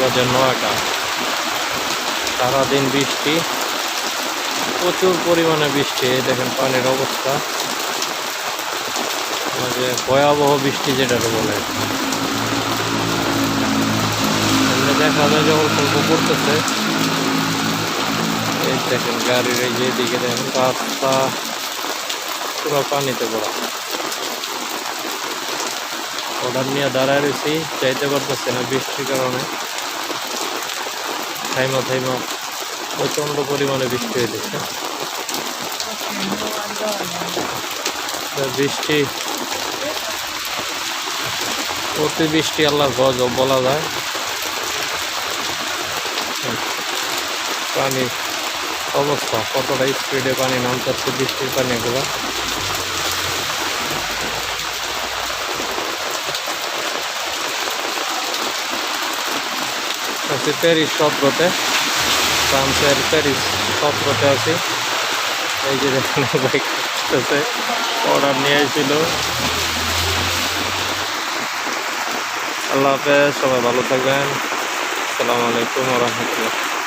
বাজে নয়টা সারাদিন বৃষ্টি, প্রচুর পরিমাণে বৃষ্টি দেখেন পানির অবস্থা। মানে ভয়াবহ বৃষ্টি যেটা বলে। দেখা যায় যখন অল্প পড়তেছে। এই দেখেন গাড়ির এই যে দিকে দেখেন রাস্তা পুরো পানিতে পড়া অর্ডার নিয়ে দাঁড়ায় রয়েছি। যাইতে পারতেছে না বৃষ্টির কারণে। থাইমা থাইমা, প্রচণ্ড পরিমাণে বৃষ্টি তো বৃষ্টি, অতি বৃষ্টি আল্লাহর গজব বলা যায়। পানির অবস্থা কতটা স্পিডে পানি নামতেছে বৃষ্টির পানিগুলো। আছি প্যারিস সত্রতে ফ্রান্সের প্যারিস সত্রতে আছি। এই যে দেখেন অর্ডার নিয়ে এসেছিল আল্লাহ হাফেজ, সবাই ভালো থাকবেন। আসসালামু আলাইকুম রহমতুল্লাহ।